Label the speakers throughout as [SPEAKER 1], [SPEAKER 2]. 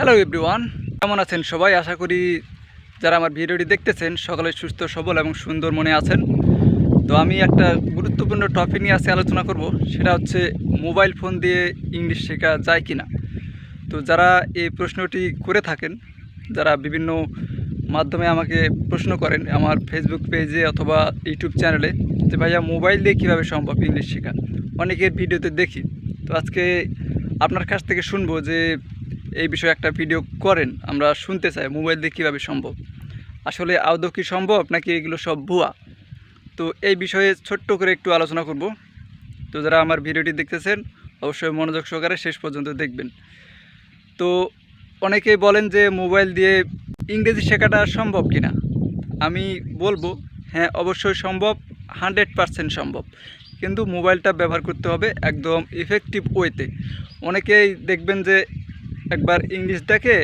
[SPEAKER 1] Hello everyone কেমন আছেন সবাই? আশা করি যারা আমার ভিডিওটি দেখতেছেন, সকলে সুস্থ, সবল এবং সুন্দর মনে আছেন। তো আমি একটা গুরুত্বপূর্ণ টপিক নিয়ে আজকে আলোচনা করব। সেটা হচ্ছে মোবাইল ফোন দিয়ে ইংলিশ শেখা যায় কি না তো যারা এই প্রশ্নটি করে থাকেন, যারা বিভিন্ন মাধ্যমে আমাকে প্রশ্ন করেন, আমার ফেসবুক পেজে অথবা ইউটিউব চ্যানেলে যে ভাইয়া মোবাইল দিয়ে কীভাবে সম্ভব ইংলিশ শেখা? অনেকের ভিডিওতে দেখি। তো আজকে আপনার কাছ থেকে শুনব যে এই বিষয়ে একটা ভিডিও করেন, আমরা শুনতে চাই মোবাইল দিয়ে কীভাবে সম্ভব। আসলে আদৌ কি সম্ভব নাকি এগুলো সব ভুয়া? তো এই বিষয়ে ছোট্ট করে একটু আলোচনা করব। তো যারা আমার ভিডিওটি দেখতেছেন, অবশ্যই মনোযোগ সহকারে শেষ পর্যন্ত দেখবেন। তো অনেকেই বলেন যে মোবাইল দিয়ে ইংরেজি শেখাটা সম্ভব কিনা। আমি বলব হ্যাঁ অবশ্যই সম্ভব, হান্ড্রেড পারসেন্ট সম্ভব। কিন্তু মোবাইলটা ব্যবহার করতে হবে একদম ইফেক্টিভ ওয়েতে অনেকেই দেখবেন যে একবার ইংলিশ দেখে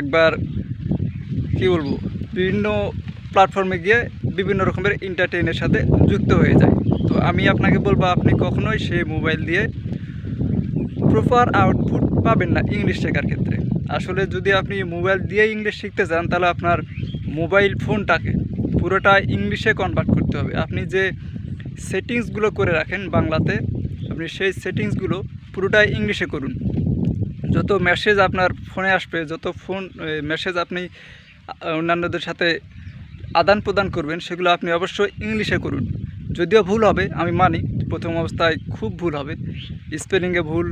[SPEAKER 1] একবার কী বলব, বিভিন্ন প্ল্যাটফর্মে গিয়ে বিভিন্ন রকমের এন্টারটেইনের সাথে যুক্ত হয়ে যায়। তো আমি আপনাকে বলব, আপনি কখনোই সেই মোবাইল দিয়ে প্রপার আউটপুট পাবেন না ইংলিশ শেখার ক্ষেত্রে। আসলে যদি আপনি মোবাইল দিয়ে ইংলিশ শিখতে চান তাহলে আপনার মোবাইল ফোনটাকে পুরোটা ইংলিশে কনভার্ট করতে হবে। আপনি যে সেটিংসগুলো করে রাখেন বাংলাতে, আপনি সেই সেটিংসগুলো পুরোটাই ইংলিশে করুন। যত মেসেজ আপনার ফোনে আসবে, যত ফোন মেসেজ আপনি অন্যান্যদের সাথে আদান প্রদান করবেন, সেগুলো আপনি অবশ্যই ইংলিশে করুন। যদিও ভুল হবে, আমি মানি, প্রথম অবস্থায় খুব ভুল হবে। স্পেলিংয়ে ভুল,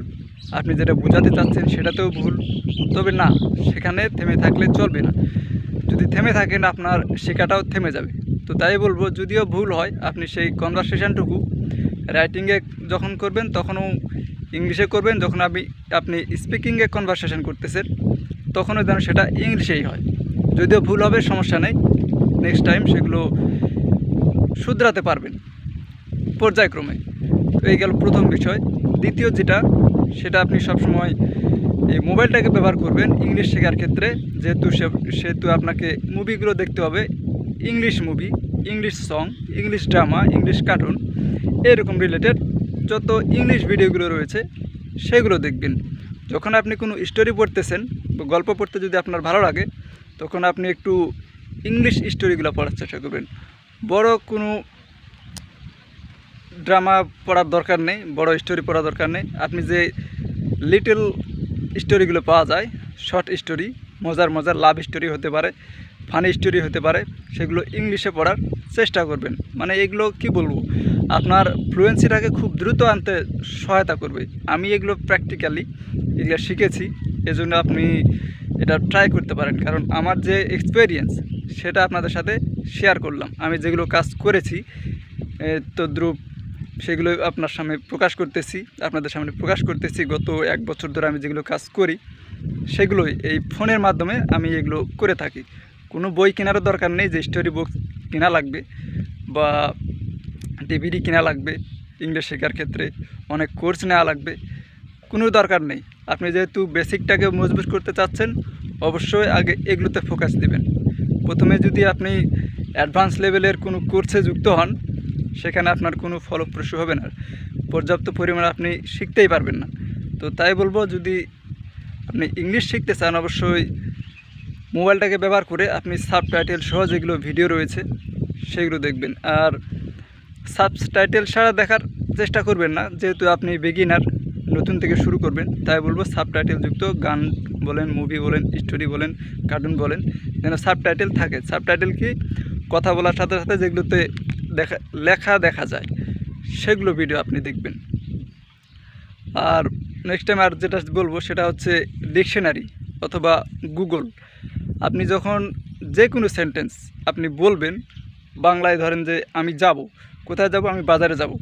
[SPEAKER 1] আপনি যেটা বোঝাতে চাচ্ছেন সেটাতেও ভুল। তবে না, সেখানে থেমে থাকলে চলবে না। যদি থেমে থাকেন, আপনার শেখাটাও থেমে যাবে। তো তাই বলব, যদিও ভুল হয়, আপনি সেই কনভারসেশনটুকু রাইটিংয়ে যখন করবেন, তখনও ইংলিশে করবেন, যখন আপনি আপনি স্পিকিংয়ে কনভারসেশন করতেছেন, তখনও যেন সেটা ইংলিশেই হয়। যদিও ভুল হবে, সমস্যা নেই। নেক্সট টাইম সেগুলো শুধরাতে পারবেন, পর্যায়ক্রমে। তো এই গেল প্রথম বিষয়। দ্বিতীয় যেটা, সেটা আপনি সবসময় এই মোবাইলটাকে ব্যবহার করবেন ইংলিশ শেখার ক্ষেত্রে। যেহেতু সেহেতু আপনাকে মুভিগুলো দেখতে হবে, English movie, English song English drama English cartoon এরকম রিলেটেড যত ইংলিশ ভিডিওগুলো রয়েছে, সেগুলো দেখবেন। যখন আপনি কোনো স্টোরি পড়তেছেন গল্প পড়তে যদি আপনার ভালো লাগে, তখন আপনি একটু ইংলিশ স্টোরিগুলো পড়ার চেষ্টা করবেন। বড় কোনো ড্রামা পড়ার দরকার নেই, বড় স্টোরি পড়ার দরকার নেই। আপনি যে লিটল স্টোরিগুলো পাওয়া যায় শর্ট স্টোরি মজার মজার লাভ স্টোরি হতে পারে ফানি স্টোরি হতে পারে, সেগুলো ইংলিশে পড়ার চেষ্টা করবেন। মানে এগুলো কি বলব? আপনার ফ্লুয়েন্সিটাকে খুব দ্রুত আনতে সহায়তা করবে। আমি এগুলো প্র্যাকটিক্যালি এগুলো শিখেছি, এজন্য আপনি এটা ট্রাই করতে পারেন। কারণ আমার যে এক্সপেরিয়েন্স সেটা আপনাদের সাথে শেয়ার করলাম। আমি যেগুলো কাজ করেছি তদ্রূপ সেগুলো আপনার সামনে প্রকাশ করতেছি, আপনাদের সামনে প্রকাশ করতেছি। গত এক বছর ধরে আমি যেগুলো কাজ করি, সেগুলোই এই ফোনের মাধ্যমে আমি এগুলো করে থাকি। কোনো বই কেনারও দরকার নেই, যে স্টোরি বুক কেনা লাগবে বা ডিভিডি কেনা লাগবে ইংলিশ শেখার ক্ষেত্রে অনেক কোর্স নেওয়া লাগবে, কোনো দরকার নেই। আপনি যেহেতু বেসিকটাকে মজবুত করতে চাচ্ছেন, অবশ্যই আগে এগুলোতে ফোকাস দিবেন। প্রথমে যদি আপনি অ্যাডভান্স লেভেলের কোনো কোর্সে যুক্ত হন, সেখানে আপনার কোনো ফলপ্রসূ হবে না। পর্যাপ্ত পরিমাণে আপনি শিখতেই পারবেন না। তো তাই বলব, যদি আপনি ইংলিশ শিখতে চান, অবশ্যই মোবাইলটাকে ব্যবহার করে আপনি সাবটাইটেল সহ যেগুলো ভিডিও রয়েছে, সেগুলো দেখবেন। আর সাবটাইটেল ছাড়া দেখার চেষ্টা করবেন না, যেহেতু আপনি বেগিনার নতুন থেকে শুরু করবেন, তাই বলব সাবটাইটেলযুক্ত গান বলেন মুভি বলেন স্টোরি বলেন কার্টুন বলেন, যেন সাবটাইটেল থাকে। সাবটাইটেল কি? কথা বলার সাথে সাথে যেগুলোতে দেখা, লেখা দেখা যায়, সেগুলো ভিডিও আপনি দেখবেন। আর নেক্সট টাইম আর যেটা বলব, সেটা হচ্ছে ডিকশনারি অথবা গুগল আপনি যখন যে কোনো সেন্টেন্স আপনি বলবেন, বাংলায় ধরেন যে, আমি যাব। কোথায় যাব, আমি বাজারে যাব।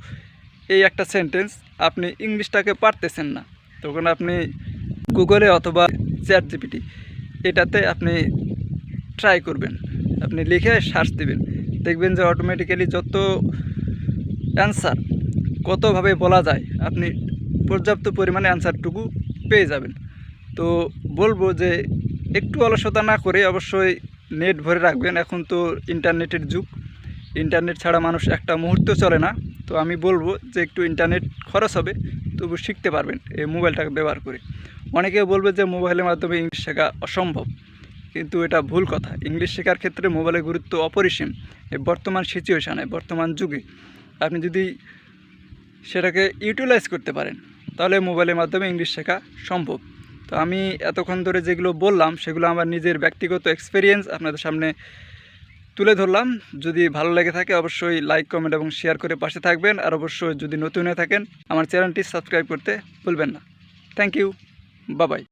[SPEAKER 1] এই একটা সেন্টেন্স আপনি ইংলিশটাকে পারতেছেন না। তখন আপনি গুগলে অথবা চ্যাট জিপিটি এটাতে আপনি ট্রাই করবেন। আপনি লিখে সার্চ দিবেন। দেখবেন যে অটোমেটিক্যালি যত অ্যান্সার কতভাবে বলা যায়, আপনি পর্যাপ্ত পরিমাণে অ্যান্সারটুকু পেয়ে যাবেন। তো বলব যে একটু অলসতা না করে অবশ্যই নেট ভরে রাখবেন। এখন তো ইন্টারনেটের যুগ। ইন্টারনেট ছাড়া মানুষ একটা মুহূর্ত চলে না। তো আমি বলব যে একটু ইন্টারনেট খরচ হবে, তবু শিখতে পারবেন এই মোবাইলটাকে ব্যবহার করে। অনেকে বলবে যে মোবাইলের মাধ্যমে ইংলিশ শেখা অসম্ভব, কিন্তু এটা ভুল কথা। ইংলিশ শেখার ক্ষেত্রে মোবাইলের গুরুত্ব অপরিসীম। বর্তমান সিচুয়েশানে বর্তমান যুগে আপনি যদি সেটাকে ইউটিলাইজ করতে পারেন, তাহলে মোবাইলের মাধ্যমে ইংলিশ শেখা সম্ভব। তো আমি এতক্ষণ ধরে যেগুলো বললাম, সেগুলো আমার নিজের ব্যক্তিগত এক্সপিরিয়েন্স আপনাদের সামনে তুলে ধরলাম। যদি ভালো লেগে থাকে অবশ্যই লাইক কমেন্ট এবং শেয়ার করে পাশে থাকবেন। আর অবশ্যই যদি নতুন হয়ে থাকেন, আমার চ্যানেলটি সাবস্ক্রাইব করতে ভুলবেন না। থ্যাংক ইউ বাবাই